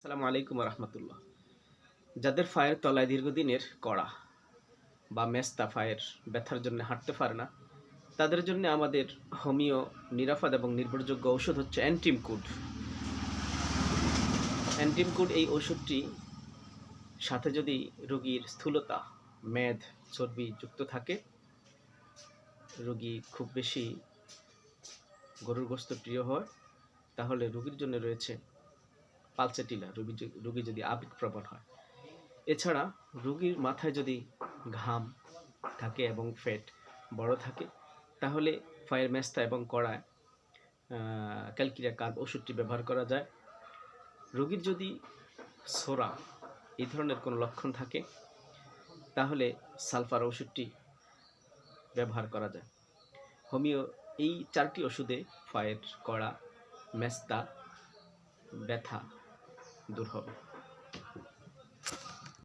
আসসালামু আলাইকুম রহমতুল্লাহ। যাদের ফায়ের তলায় দীর্ঘদিনের কড়া বা মেস্তা ফায়ের ব্যথার জন্য হাঁটতে পারে না, তাদের জন্য আমাদের হোমিও নিরাপদ এবং নির্ভরযোগ্য ঔষধ হচ্ছে অ্যান্টিমকুড। অ্যান্টিমকুড এই ওষুধটি সাথে যদি রোগীর স্থূলতা, মেদ, চর্বি যুক্ত থাকে, রোগী খুব বেশি গরুর গোস্ত প্রিয় হয়, তাহলে রোগীর জন্য রয়েছে পালসেটিলা রোগী রোগী যদি আবেগপ্রবণ হয়। এছাড়া রোগীর মাথায় যদি ঘাম থাকে এবং ফ্যাট বড় থাকে, তাহলে ফায়ার মেস্তা এবং কড়ায় ক্যালকিরিয়া কার্ব ওষুধটি ব্যবহার করা যায়। রোগীর যদি সোরা এই ধরনের কোনো লক্ষণ থাকে, তাহলে সালফার ওষুধটি ব্যবহার করা যায়। হোমিও, এই চারটি ওষুধে ফায়ের কড়া, মেস্তা, ব্যথা দূর হবে